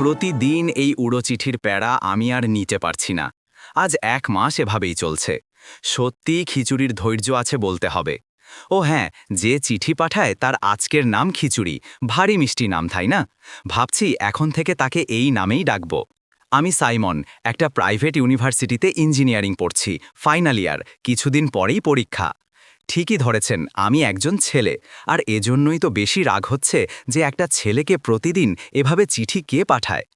প্রতিদিন এই উড়ো চিঠির প্যাড়া আমি আর নিতে পারছি না। আজ এক মাস এভাবেই চলছে। সত্যি খিচুড়ির ধৈর্য আছে বলতে হবে। ও হ্যাঁ যে চিঠি পাঠায় তার আজকের নাম খিচুড়ি। ভারী মিষ্টি নাম, তাই না? ভাবছি এখন থেকে তাকে এই নামেই ডাকব। আমি সাইমন, একটা প্রাইভেট ইউনিভার্সিটিতে ইঞ্জিনিয়ারিং পড়ছি, ফাইনাল ইয়ার, কিছুদিন পরেই পরীক্ষা। ঠিকই ধরেছেন, আমি একজন ছেলে। আর এজন্যই তো বেশি রাগ হচ্ছে যে একটা ছেলেকে প্রতিদিন এভাবে চিঠি কে পাঠায়?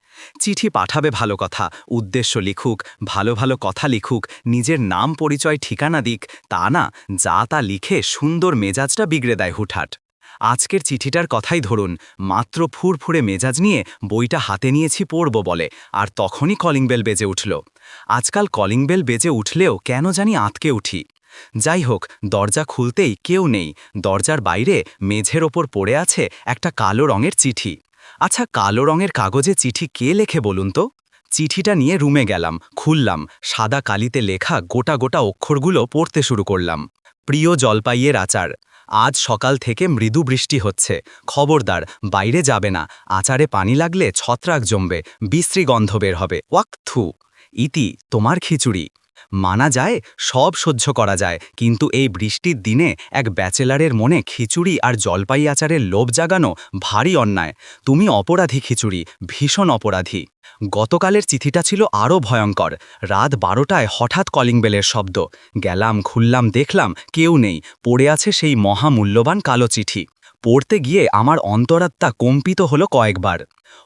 চিঠি পাঠাবে ভালো কথা, উদ্দেশ্য লিখুক, ভালো ভালো কথা লিখুক, নিজের নাম, পরিচয়, ঠিকানা দিক, তা না, যা তা লিখে সুন্দর মেজাজটা বিগড়ে দেয় হুটহাট। আজকের চিঠিটার কথাই ধরুন, মাত্র ফুরফুরে মেজাজ নিয়ে বইটা হাতে নিয়েছি পড়ব বলে, আর তখনই কলিং বেল বেজে উঠল। আজকাল কলিং বেল বেজে উঠলেও কেন জানি আঁতকে উঠি। যাই হোক দরজা খুলতেই কেউ নেই। দরজার বাইরে মেঝের ওপর পড়ে আছে একটা কালো রঙের চিঠি। আচ্ছা কালো রঙের কাগজে চিঠি কে লেখে বলুন তো? চিঠিটা নিয়ে রুমে গেলাম, খুললাম, সাদা কালিতে লেখা গোটা গোটা অক্ষরগুলো পড়তে শুরু করলাম। প্রিয় জলপাইয়ের আচার, আজ সকাল থেকে মৃদু বৃষ্টি হচ্ছে। খবরদার, বাইরে যাবে না, আচারে পানি লাগলে ছত্রাক জমবে, বিশ্রী গন্ধ বের হবে। ওয়াক থু ইতি, তোমার খিচুড়ি। মানা যায়, সব সহ্য করা যায়। কিন্তু এই বৃষ্টির দিনে এক ব্যাচেলারের মনে খিচুড়ি আর জলপাই আচারের লোভ জাগানো ভারী অন্যায়। তুমি অপরাধী খিচুড়ি, ভীষণ অপরাধী। গতকালের চিঠিটা ছিল আরও ভয়ঙ্কর। রাত বারোটায় হঠাৎ কলিং বেলের শব্দ। গেলাম, খুললাম, দেখলাম কেউ নেই। পড়ে আছে সেই মহামূল্যবান কালো চিঠি। পড়তে গিয়ে আমার অন্তরাত্মা কম্পিত হলো কয়েকবার।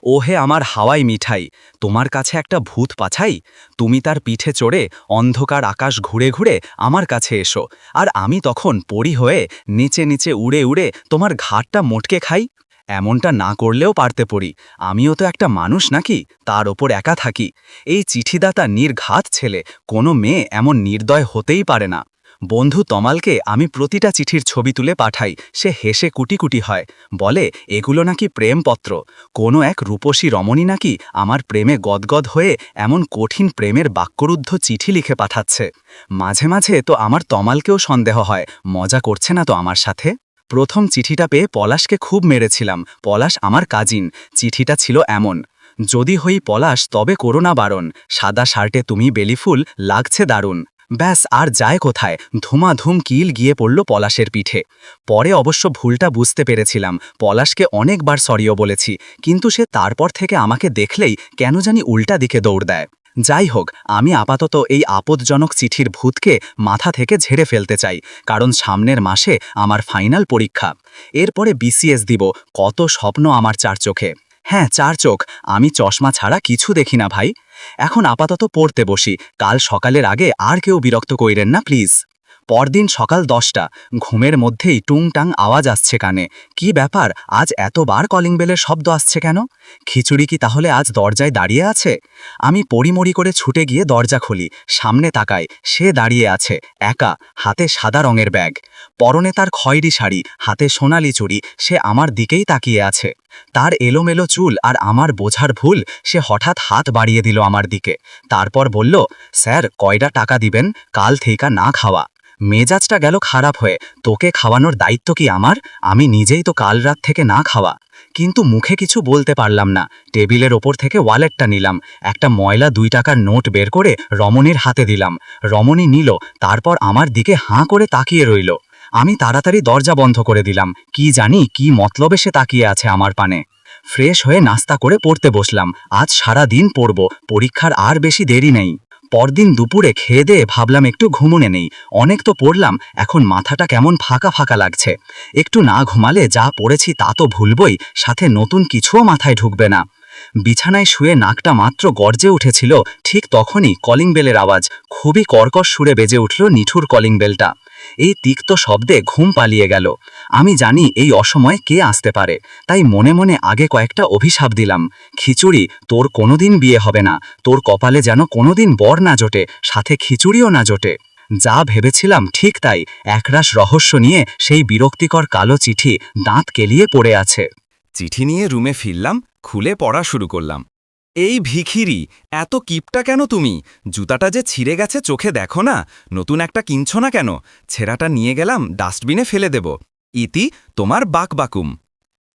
ওহে আমার হাওয়াই মিঠাই, তোমার কাছে একটা ভূত পাছাই তুমি তার পিঠে চড়ে অন্ধকার আকাশ ঘুরে ঘুরে আমার কাছে এসো, আর আমি তখন পরি হয়ে নিচে নিচে উড়ে উড়ে তোমার ঘাটটা মোটকে খাই? এমনটা না করলেও পারতে পড়ি, আমিও তো একটা মানুষ নাকি, তার ওপর একা থাকি। এই চিঠিদাতা নির্ঘাত ছেলে, কোনো মেয়ে এমন নির্দয় হতেই পারে না। বন্ধু তমালকে আমি প্রতিটা চিঠির ছবি তুলে পাঠাই, সে হেসে কুটি কুটি হয়, বলে, এগুলো নাকি প্রেমপত্র, কোনো এক রূপসী রমণী নাকি আমার প্রেমে গদগদ হয়ে এমন কঠিন প্রেমের বাক্যরুদ্ধ চিঠি লিখে পাঠাচ্ছে। মাঝে মাঝে তো আমার তমালকেও সন্দেহ হয়, মজা করছে না তো আমার সাথে? প্রথম চিঠিটা পেয়ে পলাশকে খুব মেরেছিলাম, পলাশ আমার কাজিন, চিঠিটা ছিল এমন, যদি হই পলাশ তবে করোনা বারণ, সাদা শার্টে তুমি বেলিফুল, লাগছে দারুণ ব্যাস আর যায় কোথায়? ধুমাধুম কিল গিয়ে পড়ল পলাশের পিঠে। পরে অবশ্য ভুলটা বুঝতে পেরেছিলাম। পলাশকে অনেকবার সরিও বলেছি। কিন্তু সে তারপর থেকে আমাকে দেখলেই কেন জানি উল্টা দিকে দৌড় দেয়। যাই হোক, আমি আপাতত এই আপদজনক চিঠির ভূতকে মাথা থেকে ঝেড়ে ফেলতে চাই। কারণ সামনের মাসে আমার ফাইনাল পরীক্ষা। এরপরে বিসিএস দিব। কত স্বপ্ন আমার চার চোখে। হ্যাঁ চার চোখ। আমি চশমা ছাড়া কিছু দেখি না ভাই। এখন আপাতত পড়তে বসি। কাল সকালের আগে আর কেউ বিরক্ত কইরেন না, প্লিজ। পরদিন সকাল দশটা, ঘুমের মধ্যেই টুংটাং আওয়াজ আসছে কানে। কি ব্যাপার, আজ এতবার কলিং বেলের শব্দ আসছে কেন? খিচুড়ি কি তাহলে আজ দরজায় দাঁড়িয়ে আছে? আমি পরিমরি করে ছুটে গিয়ে দরজা খুলি, সামনে তাকাই, সে দাঁড়িয়ে আছে, একা, হাতে সাদা রঙের ব্যাগ। পরনে তার খয়েরি শাড়ি, হাতে সোনালি চুড়ি, সে আমার দিকেই তাকিয়ে আছে। তার এলোমেলো চুল আর আমার বোঝার ভুল, সে হঠাৎ হাত বাড়িয়ে দিল আমার দিকে। তারপর বলল, স্যার কয়টা টাকা দিবেন? কাল থেইকা না খাওয়া। মেজাজটা গেল খারাপ হয়ে। তোকে খাওয়ানোর দায়িত্ব কি আমার? আমি নিজেই তো কাল রাত থেকে না খাওয়া। কিন্তু মুখে কিছু বলতে পারলাম না। টেবিলের ওপর থেকে ওয়ালেটটা নিলাম। একটা ময়লা দুই টাকার নোট বের করে রমণীর হাতে দিলাম। রমণী নিল, তারপর আমার দিকে হাঁ করে তাকিয়ে রইল। আমি তাড়াতাড়ি দরজা বন্ধ করে দিলাম। কি জানি, কি মতলবে সে তাকিয়ে আছে আমার পানে। ফ্রেশ হয়ে নাস্তা করে পড়তে বসলাম। আজ সারা দিন পড়ব। পরীক্ষার আর বেশি দেরি নেই। পরদিন দুপুরে খেয়ে দিয়ে ভাবলাম একটু ঘুমুনে নেই। অনেক তো পড়লাম, এখন মাথাটা কেমন ফাঁকা ফাঁকা লাগছে। একটু না ঘুমালে যা পড়েছি তা তো ভুলবই, সাথে নতুন কিছুও মাথায় ঢুকবে না। বিছানায় শুয়ে নাকটা মাত্র গর্জে উঠেছিল, ঠিক তখনই কলিং বেলের আওয়াজ, খুবই কর্কশ সুরে বেজে উঠল নিঠুর কলিং বেলটা। এই তিক্ত শব্দে ঘুম পালিয়ে গেল। আমি জানি এই অসময়ে কে আসতে পারে, তাই মনে মনে আগে কয়েকটা অভিশাপ দিলাম। খিচুড়ি, তোর কোনোদিন বিয়ে হবে না, তোর কপালে যেন কোনোদিন বর না জোটে, সাথে খিচুড়িও না জোটে। যা ভেবেছিলাম ঠিক তাই, একরাশ রহস্য নিয়ে সেই বিরক্তিকর কালো চিঠি দাঁত কেলিয়ে পড়ে আছে। চিঠি নিয়ে রুমে ফিরলাম, খুলে পড়া শুরু করলাম। এই ভিখিরি, এত কিপটা কেন তুমি? জুতাটা যে ছিঁড়ে গেছে চোখে দেখো না? নতুন একটা কিনছ না কেন? ছেঁড়াটা নিয়ে গেলাম, ডাস্টবিনে ফেলে দেব। ইতি, তোমার বাকবাকুম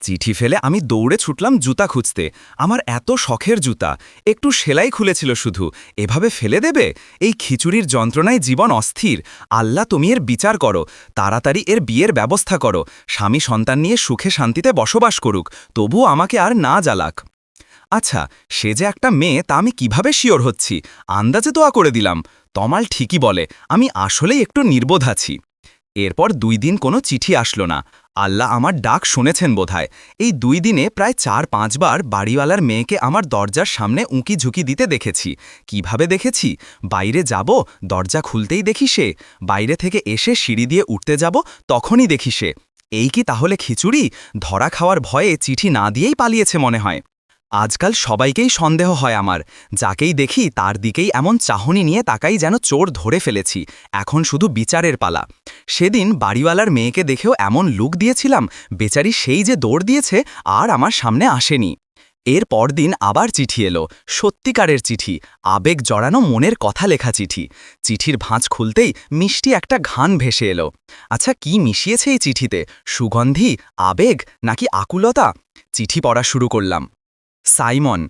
চিঠি ফেলে আমি দৌড়ে ছুটলাম জুতা খুঁজতে। আমার এত শখের জুতা। একটু সেলাই খুলেছিল শুধু। এভাবে ফেলে দেবে? এই খিচুড়ির যন্ত্রণায় জীবন অস্থির। আল্লাহ, তুমি এর বিচার করো। তাড়াতাড়ি এর বিয়ের ব্যবস্থা করো। স্বামী সন্তান নিয়ে সুখে শান্তিতে বসবাস করুক। তবু আমাকে আর না জ্বালাক। আচ্ছা সে যে একটা মেয়ে, তা আমি কীভাবে শিওর হচ্ছি? আন্দাজে দোয়া করে দিলাম। তমাল ঠিকই বলে, আমি আসলেই একটু নির্বোধ আছি। এরপর দুই দিন কোনো চিঠি আসলো না। আল্লাহ আমার ডাক শুনেছেন বোধহয়। এই দুই দিনে প্রায় চার পাঁচবার বাড়িওয়ালার মেয়েকে আমার দরজার সামনে উঁকি ঝুঁকি দিতে দেখেছি। কীভাবে দেখেছি? বাইরে যাব, দরজা খুলতেই দেখি সে। বাইরে থেকে এসে সিঁড়ি দিয়ে উঠতে যাব, তখনই দেখি সে। এই কি তাহলে খিচুড়ি? ধরা খাওয়ার ভয়ে চিঠি না দিয়েই পালিয়েছে মনে হয়। আজকাল সবাইকেই সন্দেহ হয় আমার। যাকেই দেখি তার দিকেই এমন চাহনি নিয়ে তাকাই যেন চোর ধরে ফেলেছি। এখন শুধু বিচারের পালা। সেদিন বাড়িওয়ালার মেয়েকে দেখেও এমন লুক দিয়েছিলাম, বেচারি সেই যে দৌড় দিয়েছে আর আমার সামনে আসেনি। এর পরদিন আবার চিঠি এলো, সত্যিকারের চিঠি, আবেগ জড়ানো মনের কথা লেখা চিঠি। চিঠির ভাঁজ খুলতেই মিষ্টি একটা ঘান ভেসে এলো। আচ্ছা কি মিশিয়েছে এই চিঠিতে? সুগন্ধি, আবেগ, নাকি আকুলতা? চিঠি পড়া শুরু করলাম। সাইমন,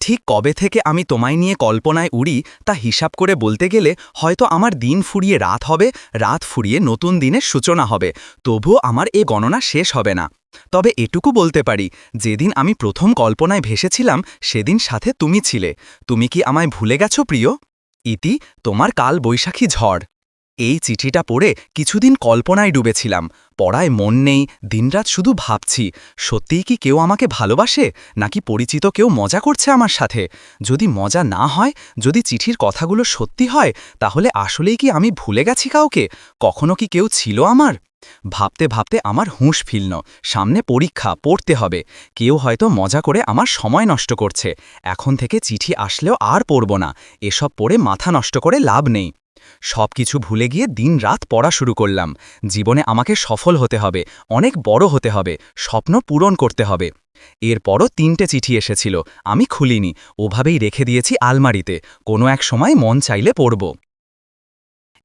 ঠিক কবে থেকে আমি তোমায় নিয়ে কল্পনায় উড়ি তা হিসাব করে বলতে গেলে হয়তো আমার দিন ফুরিয়ে রাত হবে, রাত ফুরিয়ে নতুন দিনের সূচনা হবে, তবুও আমার এ গণনা শেষ হবে না। তবে এটুকু বলতে পারি, যেদিন আমি প্রথম কল্পনায় ভেসেছিলাম, সেদিন সাথে তুমি ছিলে। তুমি কি আমায় ভুলে গেছো প্রিয়? ইতি তোমার কাল বৈশাখী ঝড়। এই চিঠিটা পড়ে কিছুদিন কল্পনায় ডুবেছিলাম। পড়ায় মন নেই, দিনরাত শুধু ভাবছি, সত্যিই কি কেউ আমাকে ভালোবাসে? নাকি পরিচিত কেউ মজা করছে আমার সাথে? যদি মজা না হয়, যদি চিঠির কথাগুলো সত্যি হয়, তাহলে আসলেই কি আমি ভুলে গেছি কাউকে? কখনো কি কেউ ছিল আমার? ভাবতে ভাবতে আমার হুঁশ ফিরল, সামনে পরীক্ষা, পড়তে হবে। কেউ হয়তো মজা করে আমার সময় নষ্ট করছে। এখন থেকে চিঠি আসলেও আর পড়ব না। এসব পড়ে মাথা নষ্ট করে লাভ নেই। সব কিছু ভুলে গিয়ে দিন রাত পড়া শুরু করলাম। জীবনে আমাকে সফল হতে হবে, অনেক বড় হতে হবে, স্বপ্ন পূরণ করতে হবে। এরপরও তিনটে চিঠি এসেছিল, আমি খুলিনি, ওভাবেই রেখে দিয়েছি আলমারিতে, কোনো এক সময় মন চাইলে পড়ব।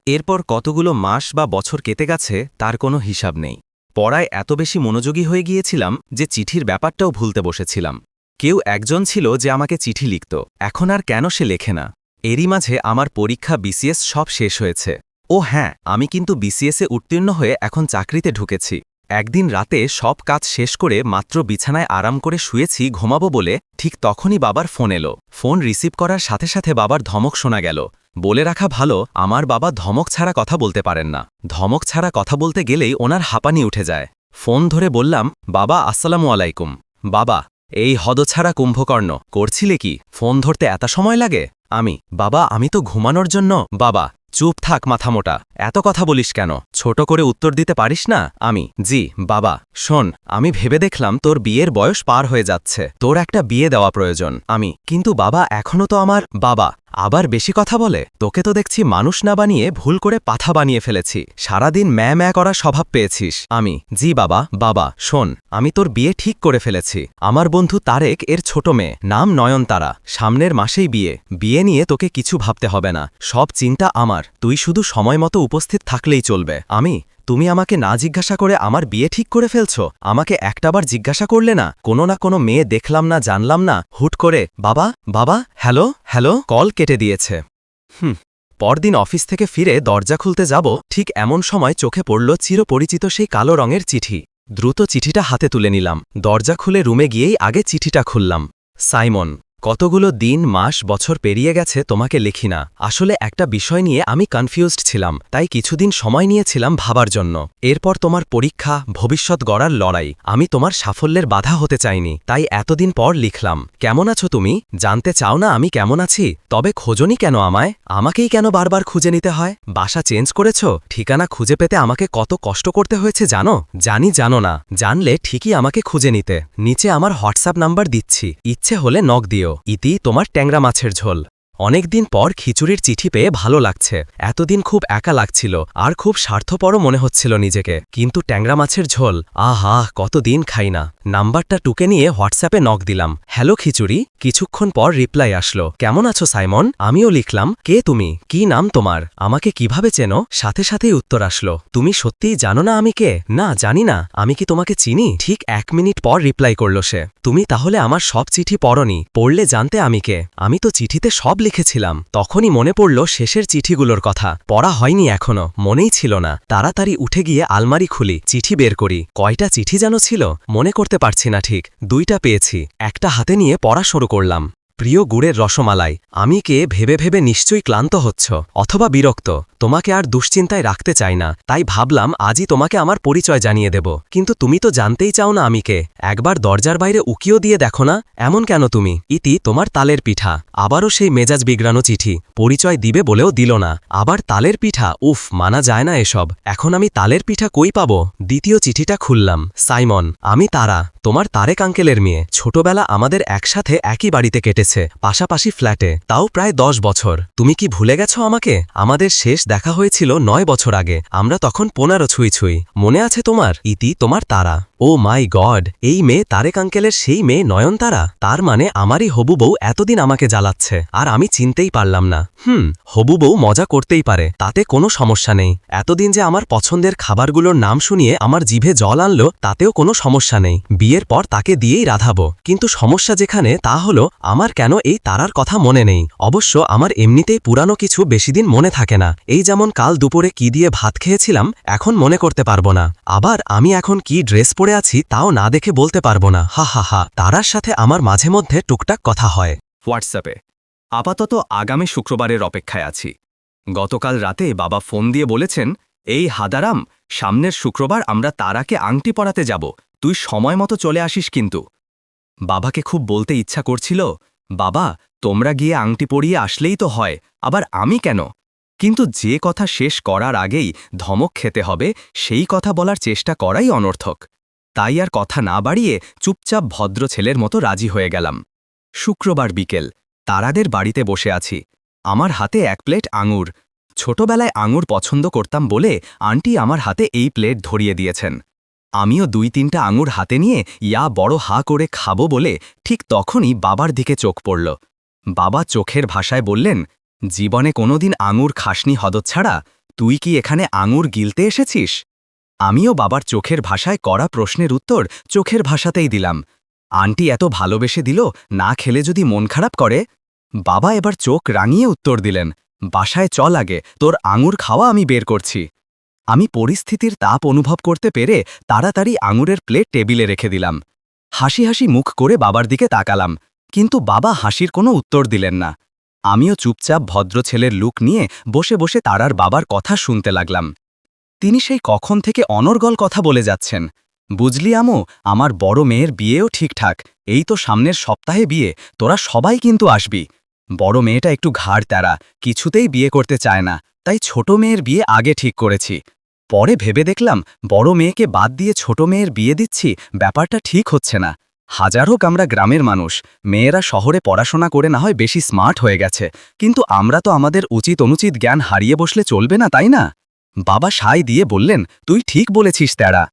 এরপর কতগুলো মাস বা বছর কেটে গেছে, তার কোনো হিসাব নেই। পড়ায় এত বেশি মনোযোগী হয়ে গিয়েছিলাম যে চিঠির ব্যাপারটাও ভুলতে বসেছিলাম। কেউ একজন ছিল যে আমাকে চিঠি লিখত, এখন আর কেন সে লেখে না। এরই মাঝে আমার পরীক্ষা বিসিএস সব শেষ হয়েছে। ও হ্যাঁ আমি কিন্তু বিসিএসে উত্তীর্ণ হয়ে এখন চাকরিতে ঢুকেছি। একদিন রাতে সব কাজ শেষ করে মাত্র বিছানায় আরাম করে শুয়েছি, ঘুমাবো বলে ঠিক তখনই বাবার ফোন এলো। ফোন রিসিভ করার সাথে সাথে বাবার ধমক শোনা গেল। বলে রাখা ভালো, আমার বাবা ধমক ছাড়া কথা বলতে পারেন না। ধমক ছাড়া কথা বলতে গেলেই ওনার হাঁপানি উঠে যায়। ফোন ধরে বললাম, বাবা, আসসালামু আলাইকুম। বাবা এই হদছাড়া কুম্ভকর্ণ, করছিলে কি? ফোন ধরতে এত সময় লাগে? আমি, বাবা, আমি তো ঘুমানোর জন্য। বাবা, চুপ থাক মাথামোটা এত কথা বলিস কেন? ছোট করে উত্তর দিতে পারিস না? আমি, জি, বাবা, শোন, আমি ভেবে দেখলাম তোর বিয়ের বয়স পার হয়ে যাচ্ছে। তোর একটা বিয়ে দেওয়া প্রয়োজন। আমি, কিন্তু বাবা এখনও তো আমার বাবা। আবার বেশি কথা বলে? তোকে তো দেখছি মানুষ না বানিয়ে ভুল করে পাথা বানিয়ে ফেলেছি। সারাদিন ম্যা ম্যা করা স্বভাব পেয়েছিস। আমি, জি বাবা বাবা, শোন, আমি তোর বিয়ে ঠিক করে ফেলেছি। আমার বন্ধু তারেক এর ছোট মেয়ে, নাম নয়নতারা। সামনের মাসেই বিয়ে। বিয়ে নিয়ে তোকে কিছু ভাবতে হবে না। সব চিন্তা আমার। তুই শুধু সময় মতো উপস্থিত থাকলেই চলবে। আমি তুমি আমাকে না জিজ্ঞাসা করে আমার বিয়ে ঠিক করে ফেলছ? আমাকে একটাবার জিজ্ঞাসা করলে না, কোনো না কোনো মেয়ে দেখলাম না, জানলাম না, হুট করে, বাবা বাবা, হ্যালো হ্যালো, কল কেটে দিয়েছে। হুম, পরদিন অফিস থেকে ফিরে দরজা খুলতে যাব, ঠিক এমন সময় চোখে পড়ল চিরপরিচিত সেই কালো রঙের চিঠি। দ্রুত চিঠিটা হাতে তুলে নিলাম। দরজা খুলে রুমে গিয়েই আগে চিঠিটা খুললাম। সাইমন কতগুলো দিন, মাস, বছর পেরিয়ে গেছে তোমাকে লিখি না। আসলে একটা বিষয় নিয়ে আমি কনফিউজড ছিলাম, তাই কিছুদিন সময় নিয়েছিলাম ভাবার জন্য। এরপর তোমার পরীক্ষা, ভবিষ্যৎ গড়ার লড়াই। আমি তোমার সাফল্যের বাধা হতে চাইনি, তাই এতদিন পর লিখলাম। কেমন আছো তুমি? জানতে চাও না আমি কেমন আছি? তবে খোঁজনি কেন আমায়? আমাকেই কেন বারবার খুঁজে নিতে হয়? বাসা চেঞ্জ করেছ? ঠিকানা খুঁজে পেতে আমাকে কত কষ্ট করতে হয়েছে জানো? জানি জানো না। জানলে ঠিকই আমাকে খুঁজে নিতে। নিচে আমার হোয়াটসঅ্যাপ নাম্বার দিচ্ছি। ইচ্ছে হলে নক দিও। ইতি তোমার ট্যাংরা মাছের ঝোল। অনেকদিন পর খিচুড়ির চিঠি পেয়ে ভালো লাগছে। এতদিন খুব একা লাগছিল, আর খুব স্বার্থপরও মনে হচ্ছিল নিজেকে। কিন্তু ট্যাংরা মাছের ঝোল, আহা, কতদিন খাই না। নাম্বারটা টুকে নিয়ে হোয়াটসঅ্যাপে নক দিলাম। হ্যালো খিচুড়ি, কিছুক্ষণ পর রিপ্লাই আসলো। কেমন আছো সাইমন? আমিও লিখলাম, কে তুমি? কি নাম তোমার? আমাকে কীভাবে চেনো? সাথে সাথেই উত্তর আসলো, তুমি সত্যিই জানো না আমি কে? না, জানি না। আমি কি তোমাকে চিনি? ঠিক এক মিনিট পর রিপ্লাই করল সে। তুমি তাহলে আমার সব চিঠি পড়নি, পড়লে জানতে আমি কে? আমি তো চিঠিতে সব লিখেছিলাম। তখনই মনে পড়ল শেষের চিঠিগুলোর কথা। পড়া হয়নি এখনও, মনেই ছিল না। তাড়াতাড়ি উঠে গিয়ে আলমারি খুলি, চিঠি বের করি। কয়টা চিঠি যেন ছিল? মনে করতে পারছি না ঠিক। দুইটা পেয়েছি। একটা হাতে নিয়ে পড়া শুরু করলাম। প্রিয় গুড়ের রসমালাই, আমি কে ভেবে ভেবে নিশ্চয়ই ক্লান্ত হচ্ছ, অথবা বিরক্ত। তোমাকে আর দুশ্চিন্তায় রাখতে চাই না। তাই ভাবলাম আজই তোমাকে আমার পরিচয় জানিয়ে দেব। কিন্তু তুমি তো জানতেই চাও না আমি কে একবার দরজার বাইরে উকিও দিয়ে দেখো না, এমন কেন তুমি? ইতি তোমার তালের পিঠা। আবারও সেই মেজাজ বিগড়ানো চিঠি। পরিচয় দিবে বলেও দিল না। আবার তালের পিঠা? উফ, মানা যায় না এসব। এখন আমি তালের পিঠা কই পাবো? দ্বিতীয় চিঠিটা খুললাম। সাইমন, আমি তারা, তোমার তারেক আঙ্কেলের মেয়ে। ছোটবেলা আমাদের একসাথে একই বাড়িতে কেটেছে, পাশাপাশি ফ্ল্যাটে। তাও প্রায় দশ বছর। তুমি কি ভুলে গেছো আমাকে? আমাদের শেষ দেখা হয়েছিল নয় বছর আগে। আমরা তখন পনেরো ছুঁই ছুঁই। মনে আছে তোমার? ইতি তোমার তারা। ও মাই গড, এই মেয়ে তারেক আঙ্কেলের সেই মেয়ে নয়নতারা? তার মানে আমারই হবু বউ এতদিন আমাকে জ্বালাচ্ছে, আর আমি চিনতেই পারলাম না। হুম, হবু বউ মজা করতেই পারে, তাতে কোনো সমস্যা নেই। এতদিন যে আমার পছন্দের খাবারগুলোর নাম শুনিয়ে আমার জিভে জল আনলো, তাতেও কোনো সমস্যা নেই। বিয়ের পর তাকে দিয়েই রাধাবো। কিন্তু সমস্যা যেখানে, তা হলো আমার কেন এই তারার কথা মনে নেই। অবশ্য আমার এমনিতেই পুরানো কিছু বেশিদিন মনে থাকে না। এই যেমন কাল দুপুরে কি দিয়ে ভাত খেয়েছিলাম, এখন মনে করতে পারব না। আবার আমি এখন কি ড্রেস পরে আছি তাও না দেখে বলতে পারব না। হা হা হা, তারার সাথে আমার মাঝে মধ্যে টুকটাক কথা হয়। হোয়াটসঅ্যাপে। আপাতত আগামী শুক্রবারের অপেক্ষায় আছি। গতকাল রাতে বাবা ফোন দিয়ে বলেছেন, এই হাদারাম, সামনের শুক্রবার আমরা তারাকে আংটি পরাতে যাব। তুই সময় মতো চলে আসিস কিন্তু। বাবাকে খুব বলতে ইচ্ছা করছিল, বাবা, তোমরা গিয়ে আংটি পরিয়ে আসলেই তো হয়, আবার আমি কেন? কিন্তু যে কথা শেষ করার আগেই ধমক খেতে হবে, সেই কথা বলার চেষ্টা করাই অনর্থক। তাই আর কথা না বাড়িয়ে চুপচাপ ভদ্র ছেলের মতো রাজি হয়ে গেলাম। শুক্রবার বিকেল, তারাদের বাড়িতে বসে আছি। আমার হাতে এক প্লেট আঙুর। ছোটবেলায় আঙুর পছন্দ করতাম বলে আন্টি আমার হাতে এই প্লেট ধরিয়ে দিয়েছেন। আমিও দুই তিনটা আঙুর হাতে নিয়ে ইয়া বড় হা করে খাব বলে ঠিক তখনই বাবার দিকে চোখ পড়ল। বাবা চোখের ভাষায় বললেন, জীবনে কোনোদিন আঙুর খাসনি হদচ্ছাড়া তুই কি এখানে আঙুর গিলতে এসেছিস? আমিও বাবার চোখের ভাষায় করা প্রশ্নের উত্তর চোখের ভাষাতেই দিলাম। আন্টি এত ভালোবেসে দিল, না খেলে যদি মন খারাপ করে? বাবা এবার চোখ রাঙিয়ে উত্তর দিলেন, বাসায় চল আগে, তোর আঙুর খাওয়া আমি বের করছি। আমি পরিস্থিতির তাপ অনুভব করতে পেরে তাড়াতাড়ি আঙুরের প্লেট টেবিলে রেখে দিলাম। হাসি হাসি মুখ করে বাবার দিকে তাকালাম, কিন্তু বাবা হাসির কোনো উত্তর দিলেন না। আমিও চুপচাপ ভদ্র ছেলের লুক নিয়ে বসে বসে তারার বাবার কথা শুনতে লাগলাম। তিনি সেই কখন থেকে অনর্গল কথা বলে যাচ্ছেন। বুঝলি আমো, আমার বড় মেয়ের বিয়েও ঠিকঠাক, এই তো সামনের সপ্তাহে বিয়ে, তোরা সবাই কিন্তু আসবি। বড় মেয়েটা একটু ঘাড় তেরা কিছুতেই বিয়ে করতে চায় না, তাই ছোট মেয়ের বিয়ে আগে ঠিক করেছি। পরে ভেবে দেখলাম, বড় মেয়েকে বাদ দিয়ে ছোট মেয়ের বিয়ে দিচ্ছি, ব্যাপারটা ঠিক হচ্ছে না। হাজার হোক আমরা গ্রামের মানুষ, মেয়েরা শহরে পড়াশোনা করে না হয় বেশি স্মার্ট হয়ে গেছে, কিন্তু আমরা তো আমাদের উচিত অনুচিত জ্ঞান হারিয়ে বসলে চলবে না, তাই না? বাবা সাই দিয়ে বললেন, তুই ঠিক বলেছিস, তেরা।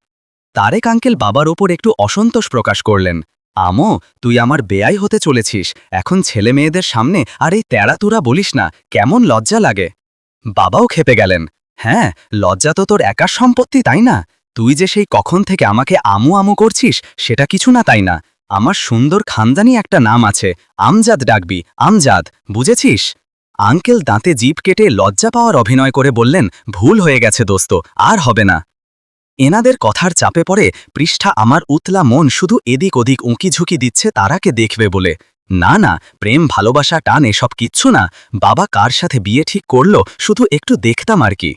তারেক আঙ্কেল বাবার ওপর একটু অসন্তোষ প্রকাশ করলেন। আমো, তুই আমার বেয়াই হতে চলেছিস। এখন ছেলে মেয়েদের সামনে আর এই তেড়াতুরা বলিস না, কেমন লজ্জা লাগে। বাবাও খেপে গেলেন হ্যাঁ লজ্জা তো তোর একার সম্পত্তি, তাই না? তুই যে সেই কখন থেকে আমাকে আমু আমু করছিস, সেটা কিছু না, তাই না? আমার সুন্দর খানদানি একটা নাম আছে, আমজাদ ডাকবি, আমজাদ, বুঝেছিস? আঙ্কেল দাঁতে জিপ কেটে লজ্জা পাওয়ার অভিনয় করে বললেন, ভুল হয়ে গেছে দোস্ত, আর হবে না। এনাদের কথার চাপে পড়ে পৃষ্ঠা আমার উতলা মন শুধু এদিক ওদিক উঁকিঝুঁকি দিচ্ছে তারাকে দেখবে বলে। না না, প্রেম, ভালোবাসা, টান এসব কিচ্ছু না। বাবা কার সাথে বিয়ে ঠিক করল শুধু একটু দেখতাম আর কি।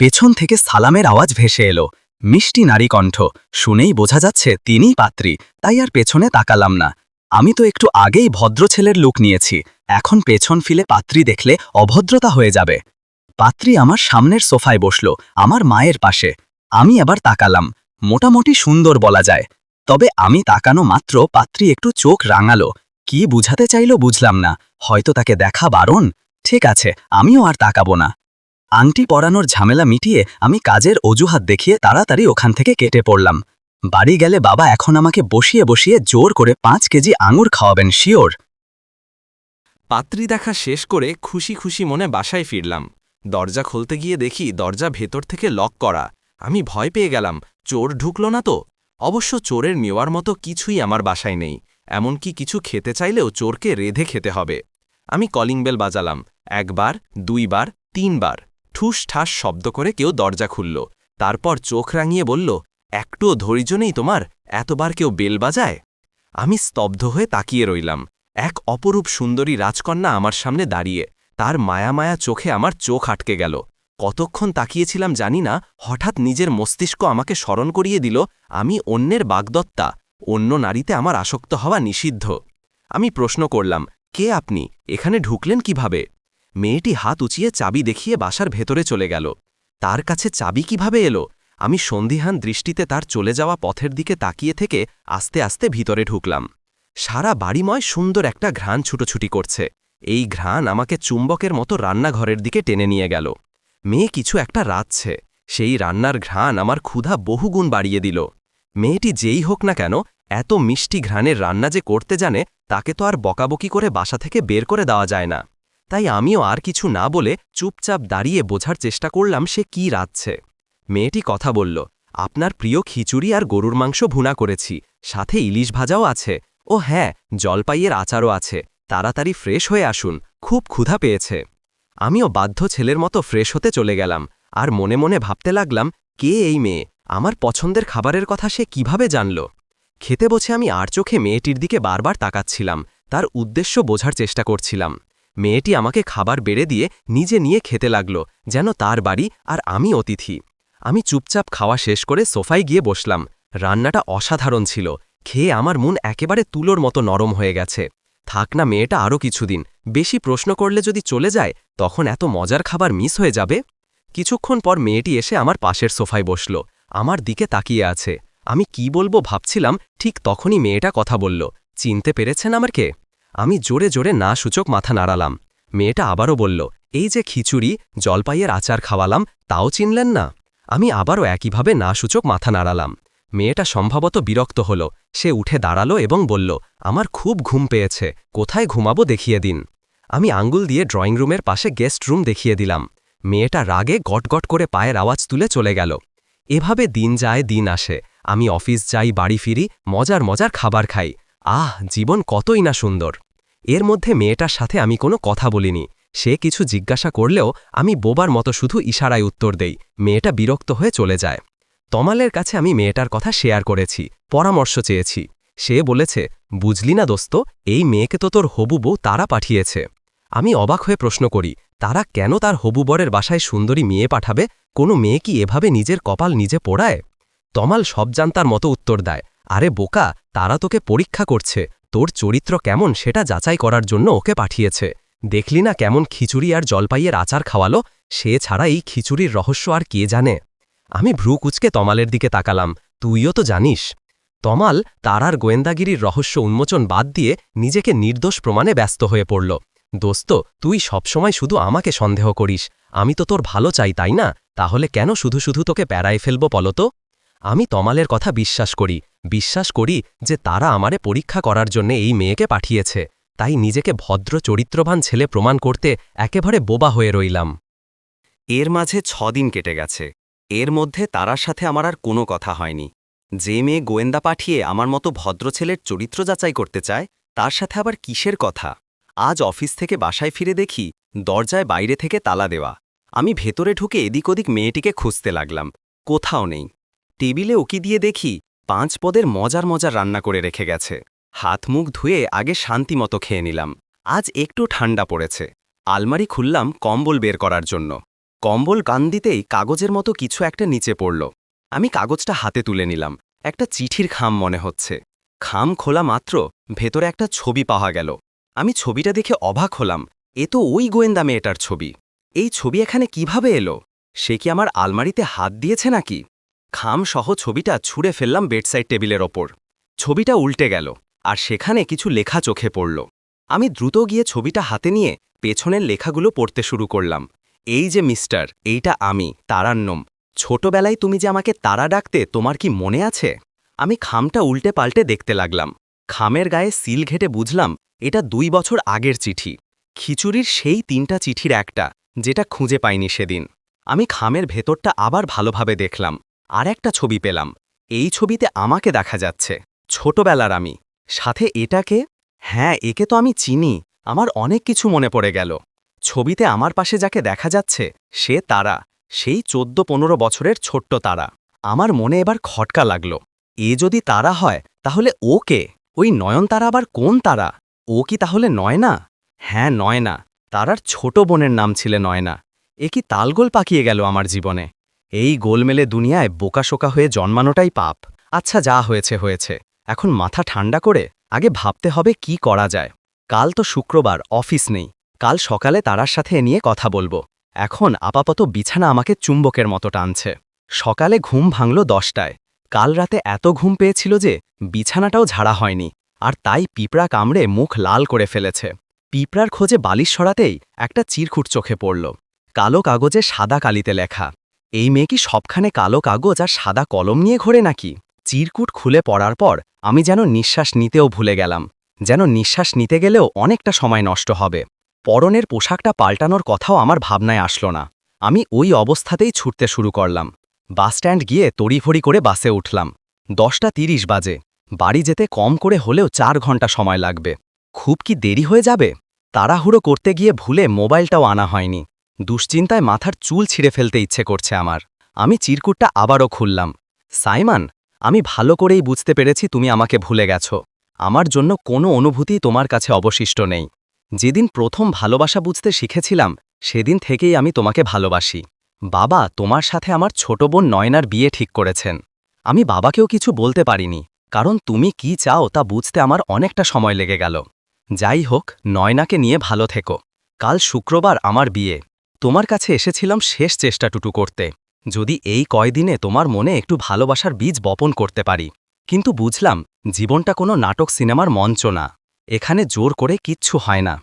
পেছন থেকে সালামের আওয়াজ ভেসে এলো। মিষ্টি নারী কণ্ঠ। শুনেই বোঝা যাচ্ছে তিনিই পাত্রী, তাই আর পেছনে তাকালাম না। আমি তো একটু আগেই ভদ্র ছেলের লুক নিয়েছি। এখন পেছন ফিলে পাত্রী দেখলে অভদ্রতা হয়ে যাবে। পাত্রী আমার সামনের সোফায় বসল, আমার মায়ের পাশে। আমি আবার তাকালাম, মোটামুটি সুন্দর বলা যায়। তবে আমি তাকানো মাত্র পাত্রী একটু চোখ রাঙালো। কি বুঝাতে চাইল বুঝলাম না, হয়তো তাকে দেখা বারণ? ঠিক আছে, আমিও আর তাকাবো না। আংটি পরানোর ঝামেলা মিটিয়ে আমি কাজের অজুহাত দেখিয়ে তাড়াতাড়ি ওখান থেকে কেটে পড়লাম। বাড়ি গেলে বাবা এখন আমাকে বসিয়ে বসিয়ে জোর করে পাঁচ কেজি আঙুর খাওয়াবেন, শিওর। পাত্রী দেখা শেষ করে খুশি খুশি মনে বাসায় ফিরলাম। দরজা খুলতে গিয়ে দেখি দরজা ভেতর থেকে লক করা। আমি ভয় পেয়ে গেলাম, চোর ঢুকল না তো? অবশ্য চোরের নেওয়ার মতো কিছুই আমার বাসায় নেই, এমনকি কিছু খেতে চাইলেও চোরকে রেধে খেতে হবে। আমি কলিং বেল বাজালাম, একবার, দুইবার, তিনবার। ঠুস ঠাস শব্দ করে কেউ দরজা খুলল, তারপর চোখ রাঙিয়ে বলল একটুও ধৈর্য নেই তোমার? এতবার কেউ বেল বাজায়? আমি স্তব্ধ হয়ে তাকিয়ে রইলাম। এক অপরূপ সুন্দরী রাজকন্যা আমার সামনে দাঁড়িয়ে। তার মায়া মায়া চোখে আমার চোখ আটকে গেল। কতক্ষণ তাকিয়েছিলাম জানি না, হঠাৎ নিজের মস্তিষ্ক আমাকে স্মরণ করিয়ে দিল, আমি অন্যের বাগদত্তা, অন্য নারীতে আমার আসক্ত হওয়া নিষিদ্ধ। আমি প্রশ্ন করলাম, কে আপনি? এখানে ঢুকলেন কীভাবে? মেয়েটি হাত উঁচিয়ে চাবি দেখিয়ে বাসার ভেতরে চলে গেল। তার কাছে চাবি কীভাবে এলো? আমি সন্দিহান দৃষ্টিতে তার চলে যাওয়া পথের দিকে তাকিয়ে থেকে আস্তে আস্তে ভিতরে ঢুকলাম। সারা বাড়িময় সুন্দর একটা ঘ্রাণ ছুটোছুটি করছে। এই ঘ্রাণ আমাকে চুম্বকের মতো রান্নাঘরের দিকে টেনে নিয়ে গেল। মেয়ে কিছু একটা রাতছে সেই রান্নার ঘ্রাণ আমার ক্ষুধা বহুগুণ বাড়িয়ে দিল। মেয়েটি যেই হোক না কেন, এত মিষ্টি ঘ্রাণের রান্না যে করতে জানে, তাকে তো আর বকাবকি করে বাসা থেকে বের করে দেওয়া যায় না। তাই আমিও আর কিছু না বলে চুপচাপ দাঁড়িয়ে বোঝার চেষ্টা করলাম সে কি রাতছে মেয়েটি কথা বলল, আপনার প্রিয় খিচুড়ি আর গরুর মাংস ভুনা করেছি, সাথে ইলিশ ভাজাও আছে। ও হ্যাঁ জলপাইয়ের আচারও আছে। তাড়াতাড়ি ফ্রেশ হয়ে আসুন, খুব ক্ষুধা পেয়েছে। আমিও বাধ্য ছেলের মতো ফ্রেশ হতে চলে গেলাম, আর মনে মনে ভাবতে লাগলাম, কে এই মেয়ে? আমার পছন্দের খাবারের কথা সে কীভাবে জানল? খেতে বসে আমি আর চোখে মেয়েটির দিকে বারবার তাকাচ্ছিলাম, তার উদ্দেশ্য বোঝার চেষ্টা করছিলাম। মেয়েটি আমাকে খাবার বেড়ে দিয়ে নিজে নিয়ে খেতে লাগল, যেন তার বাড়ি আর আমি অতিথি। আমি চুপচাপ খাওয়া শেষ করে সোফায় গিয়ে বসলাম। রান্নাটা অসাধারণ ছিল। খেয়ে আমার মন একেবারে তুলোর মতো নরম হয়ে গেছে। থাক না মেয়েটা আরও কিছুদিন। বেশি প্রশ্ন করলে যদি চলে যায়, তখন এত মজার খাবার মিস হয়ে যাবে? কিছুক্ষণ পর মেয়েটি এসে আমার পাশের সোফায় বসল। আমার দিকে তাকিয়ে আছে। আমি কি বলব ভাবছিলাম, ঠিক তখনই মেয়েটা কথা বলল। চিনতে পেরেছেন আমারকে আমি জোরে জোরে না সূচক মাথা নাড়ালাম। মেয়েটা আবারও বলল, এই যে খিচুড়ি, জলপাইয়ের আচার খাওয়ালাম, তাও চিনলেন না? আমি আবারও একইভাবে না সূচক মাথা নাড়ালাম। মেয়েটা সম্ভবত বিরক্ত হল। সে উঠে দাঁড়াল এবং বলল, আমার খুব ঘুম পেয়েছে। কোথায় ঘুমাবো দেখিয়ে দিন। আমি আঙ্গুল দিয়ে ড্রয়িং রুমের পাশে গেস্ট রুম দেখিয়ে দিলাম। মেয়েটা রাগে গটগট করে পায়ের আওয়াজ তুলে চলে গেল। এভাবে দিন যায়, দিন আসে। আমি অফিস যাই, বাড়ি ফিরি, মজার মজার খাবার খাই। আহ, জীবন কতই না সুন্দর। এর মধ্যে মেয়েটার সাথে আমি কোনো কথা বলিনি। সে কিছু জিজ্ঞাসা করলেও আমি বোবার মতো শুধু ইশারায় উত্তর দেই, মেয়েটা বিরক্ত হয়ে চলে যায়। তমালের কাছে আমি মেয়েটার কথা শেয়ার করেছি, পরামর্শ চেয়েছি। সে বলেছে, বুঝলি না দোস্ত, এই মেয়েকে তো তোর হবু বউ তারা পাঠিয়েছে আমি অবাক হয়ে প্রশ্ন করি, তারা কেন তার হবু বরের বাসায় সুন্দরী মেয়ে পাঠাবে? কোনো মেয়ে কি এভাবে নিজের কপাল নিজে পোড়ায় তমাল সব জানতার মতো উত্তর দেয়, আরে বোকা, তারা তোকে পরীক্ষা করছে, তোর চরিত্র কেমন সেটা যাচাই করার জন্য ওকে পাঠিয়েছে। দেখলি না কেমন খিচুড়ি আর জলপাইয়ের আচার খাওয়ালো? সে ছাড়া এই খিচুড়ির রহস্য আর কে জানে? আমি ভ্রু কুচকে তমালের দিকে তাকালাম। তুইও তো জানিস। তমাল তারার গোয়েন্দাগিরির রহস্য উন্মোচন বাদ দিয়ে নিজেকে নির্দোষ প্রমাণে ব্যস্ত হয়ে পড়ল। দোস্ত, তুই সবসময় শুধু আমাকে সন্দেহ করিস। আমি তো তোর ভালো চাই, তাই না? তাহলে কেন শুধু শুধু তোকে প্যারায় ফেলব বলতো আমি তমালের কথা বিশ্বাস করি। বিশ্বাস করি যে তারা আমারে পরীক্ষা করার জন্য এই মেয়েকে পাঠিয়েছে। তাই নিজেকে ভদ্র চরিত্রবান ছেলে প্রমাণ করতে একেবারে বোবা হয়ে রইলাম। এর মাঝে ছদিন কেটে গেছে। এর মধ্যে তারার সাথে আমার আর কোনো কথা হয়নি। যে মেয়ে গোয়েন্দা পাঠিয়ে আমার মতো ভদ্র ছেলের চরিত্র যাচাই করতে চায়, তার সাথে আবার কিসের কথা? আজ অফিস থেকে বাসায় ফিরে দেখি দরজায় বাইরে থেকে তালা দেওয়া। আমি ভেতরে ঢুকে এদিক ওদিক মেয়েটিকে খুঁজতে লাগলাম। কোথাও নেই। টেবিলে উকি দিয়ে দেখি পাঁচ পদের মজার মজার রান্না করে রেখে গেছে। হাত মুখ ধুয়ে আগে শান্তিমতো খেয়ে নিলাম। আজ একটু ঠান্ডা পড়েছে। আলমারি খুললাম কম্বল বের করার জন্য। কম্বল কান দিতেই কাগজের মতো কিছু একটা নিচে পড়ল। আমি কাগজটা হাতে তুলে নিলাম। একটা চিঠির খাম মনে হচ্ছে। খাম খোলা মাত্র, ভেতরে একটা ছবি পাওয়া গেল। আমি ছবিটা দেখে অবাক হলাম। এ তো ওই গোয়েন্দা মেয়েটার ছবি। এই ছবি এখানে কীভাবে এলো? সে কি আমার আলমারিতে হাত দিয়েছে নাকি? খাম সহ ছবিটা ছুঁড়ে ফেললাম বেডসাইড টেবিলের ওপর। ছবিটা উল্টে গেল। আর সেখানে কিছু লেখা চোখে পড়ল। আমি দ্রুত গিয়ে ছবিটা হাতে নিয়ে পেছনের লেখাগুলো পড়তে শুরু করলাম। এই যে মিস্টার, এইটা আমি, তারান্নম। ছোটবেলায় তুমি যে আমাকে তারা ডাকতে, তোমার কি মনে আছে? আমি খামটা উল্টে পাল্টে দেখতে লাগলাম। খামের গায়ে সিল ঘেটে বুঝলাম, এটা দুই বছর আগের চিঠি। খিচুড়ির সেই তিনটা চিঠির একটা, যেটা খুঁজে পাইনি সেদিন। আমি খামের ভেতরটা আবার ভালোভাবে দেখলাম। আর একটা ছবি পেলাম। এই ছবিতে আমাকে দেখা যাচ্ছে। ছোটবেলার আমি। সাথে এটাকে? হ্যাঁ একে তো আমি চিনি। আমার অনেক কিছু মনে পড়ে গেল। ছবিতে আমার পাশে যাকে দেখা যাচ্ছে, সে তারা। সেই চোদ্দ পনেরো বছরের ছোট্ট তারা। আমার মনে এবার খটকা লাগল। এ যদি তারা হয়, তাহলে ও কে? ওই নয়নতারা আবার কোন তারা? ও কি তাহলে নয়না? হ্যাঁ নয়না। তারার ছোট বোনের নাম ছিল নয়না। এ কি তালগোল পাকিয়ে গেল আমার জীবনে। এই গোলমেলে দুনিয়ায় বোকাশোকা হয়ে জন্মানোটাই পাপ। আচ্ছা যা হয়েছে হয়েছে। এখন মাথা ঠান্ডা করে আগে ভাবতে হবে কি করা যায়। কাল তো শুক্রবার, অফিস নেই। কাল সকালে তারার সাথে এ নিয়ে কথা বলব। এখন আপাতত বিছানা আমাকে চুম্বকের মতো টানছে। সকালে ঘুম ভাঙল দশটায়। কাল রাতে এত ঘুম পেয়েছিল যে বিছানাটাও ঝাড়া হয়নি। আর তাই পিঁপড়া কামড়ে মুখ লাল করে ফেলেছে। পিঁপড়ার খোঁজে বালিশ সরাতেই একটা চিরকুট চোখে পড়ল। কালো কাগজে সাদা কালিতে লেখা, এই মেয়ে কি সবখানে কালো কাগজ আর সাদা কলম নিয়ে ঘোরে নাকি? চিরকুট খুলে পড়ার পর আমি যেন নিঃশ্বাস নিতেও ভুলে গেলাম, যেন নিঃশ্বাস নিতে গেলেও অনেকটা সময় নষ্ট হবে। পরনের পোশাকটা পাল্টানোর কথাও আমার ভাবনায় আসলো না। আমি ওই অবস্থাতেই ছুটতে শুরু করলাম। বাসস্ট্যান্ড গিয়ে তড়িফড়ি করে বাসে উঠলাম। দশটা তিরিশ বাজে। বাড়ি যেতে কম করে হলেও চার ঘণ্টা সময় লাগবে। খুব কি দেরি হয়ে যাবে? তাড়াহুড়ো করতে গিয়ে ভুলে মোবাইলটাও আনা হয়নি। দুশ্চিন্তায় মাথার চুল ছিঁড়ে ফেলতে ইচ্ছে করছে আমার। আমি চিরকুটটা আবারও খুললাম। সাইমান আমি ভালো করেই বুঝতে পেরেছি তুমি আমাকে ভুলে গেছ। আমার জন্য কোনো অনুভূতি তোমার কাছে অবশিষ্ট নেই। যেদিন প্রথম ভালোবাসা বুঝতে শিখেছিলাম, সেদিন থেকেই আমি তোমাকে ভালোবাসি। বাবা, তোমার সাথে আমার ছোট বোন নয়নার বিয়ে ঠিক করেছেন। আমি বাবাকেও কিছু বলতে পারিনি, কারণ তুমি কি চাও তা বুঝতে আমার অনেকটা সময় লেগে গেল। যাই হোক, নয়নাকে নিয়ে ভালো থেকো। কাল শুক্রবার আমার বিয়ে। তোমার কাছে এসেছিলাম শেষ চেষ্টাটুটু করতে। যদি এই কয়দিনে তোমার মনে একটু ভালোবাসার বীজ বপন করতে পারি। কিন্তু বুঝলাম, জীবনটা কোনো নাটক সিনেমার মঞ্চ না। এখানে জোর করে কিচ্ছু হয় না।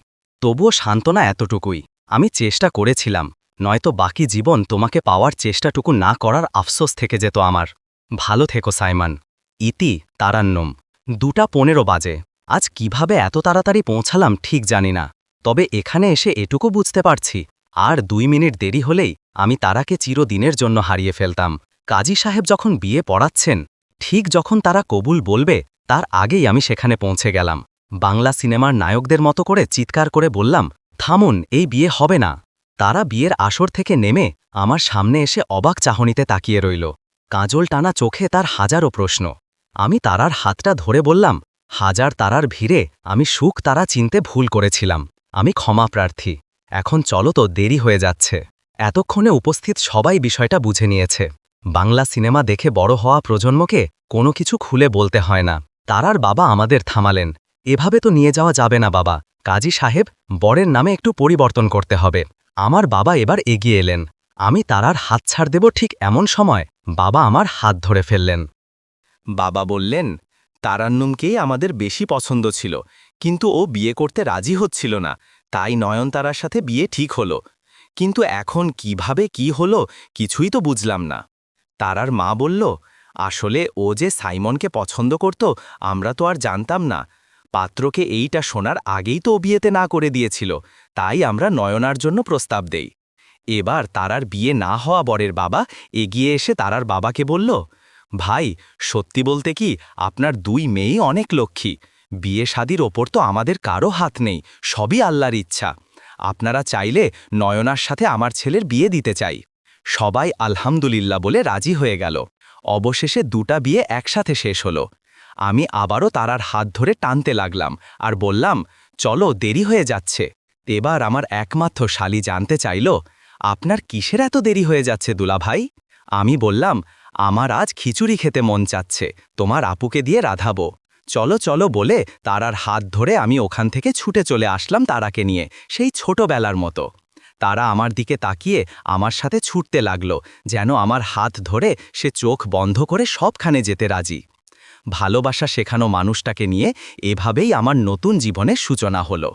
তবুও সান্ত্বনা এতটুকুই। আমি চেষ্টা করেছিলাম, নয়তো বাকি জীবন তোমাকে পাওয়ার চেষ্টাটুকু না করার আফসোস থেকে যেত আমার। ভালো থেকো, সাইমান। ইতি, তারান্নম। দুটা পনেরো বাজে। আজ কীভাবে এত তাড়াতাড়ি পৌঁছালাম ঠিক জানি না। তবে এখানে এসে এটুকু বুঝতে পারছি। আর দুই মিনিট দেরি হলেই আমি তারাকে চিরদিনের জন্য হারিয়ে ফেলতাম। কাজী সাহেব যখন বিয়ে পড়াচ্ছেন, ঠিক যখন তারা কবুল বলবে, তার আগেই আমি সেখানে পৌঁছে গেলাম। বাংলা সিনেমার নায়কদের মতো করে চিৎকার করে বললাম, থামুন, এই বিয়ে হবে না। তারা বিয়ের আসর থেকে নেমে আমার সামনে এসে অবাক চাহনিতে তাকিয়ে রইল। কাজল টানা চোখে তার হাজারো প্রশ্ন। আমি তারার হাতটা ধরে বললাম, হাজার তারার ভিড়ে আমি সুখ তারা চিনতে ভুল করেছিলাম। আমি ক্ষমা প্রার্থী। এখন চলো তো দেরি হয়ে যাচ্ছে। এতক্ষণে উপস্থিত সবাই বিষয়টা বুঝে নিয়েছে। বাংলা সিনেমা দেখে বড় হওয়া প্রজন্মকে কোনো কিছু খুলে বলতে হয় না। তারার বাবা আমাদের থামালেন। এভাবে তো নিয়ে যাওয়া যাবে না বাবা। কাজী সাহেব, বরের নামে একটু পরিবর্তন করতে হবে। আমার বাবা এবার এগিয়ে এলেন। আমি তারার হাত ছাড় দেব ঠিক এমন সময় বাবা আমার হাত ধরে ফেললেন। বাবা বললেন, তারান্নুমকেই আমাদের বেশি পছন্দ ছিল। কিন্তু ও বিয়ে করতে রাজি হচ্ছিল না। তাই নয়নতারার সাথে বিয়ে ঠিক হলো। কিন্তু এখন কীভাবে কি হলো কিছুই তো বুঝলাম না। তারার মা বলল, আসলে ও যে সাইমনকে পছন্দ করত, আমরা তো আর জানতাম না। পাত্রকে এইটা শোনার আগেই তো বিয়েতে না করে দিয়েছিল, তাই আমরা নয়নার জন্য প্রস্তাব দেই। এবার তারার বিয়ে না হওয়া বরের বাবা এগিয়ে এসে তারার বাবাকে বলল, ভাই, সত্যি বলতে কি আপনার দুই মেয়েই অনেক লক্ষ্মী। বিয়ে শাদির ওপর তো আমাদের কারও হাত নেই, সবই আল্লাহর ইচ্ছা। আপনারা চাইলে নয়নার সাথে আমার ছেলের বিয়ে দিতে চাই। সবাই আলহামদুলিল্লাহ বলে রাজি হয়ে গেল। অবশেষে দুটা বিয়ে একসাথে শেষ হলো। আমি আবারও তারার হাত ধরে টানতে লাগলাম আর বললাম, চলো, দেরি হয়ে যাচ্ছে। এবার আমার একমাত্র শালি জানতে চাইল, আপনার কিসের এত দেরি হয়ে যাচ্ছে দুলাভাই? আমি বললাম, আমার আজ খিচুড়ি খেতে মন চাচ্ছে। তোমার আপুকে দিয়ে রাধাবো। চলো চলো বলে তারার হাত ধরে আমি ওখান থেকে ছুটে চলে আসলাম তারাকে নিয়ে, সেই ছোটবেলার মতো। তারা আমার দিকে তাকিয়ে আমার সাথে ছুটতে লাগল, যেন আমার হাত ধরে সে চোখ বন্ধ করে সবখানে যেতে রাজি। ভালোবাসা শেখানো মানুষটাকে নিয়ে এভাবেই আমার নতুন জীবনের সূচনা হলো।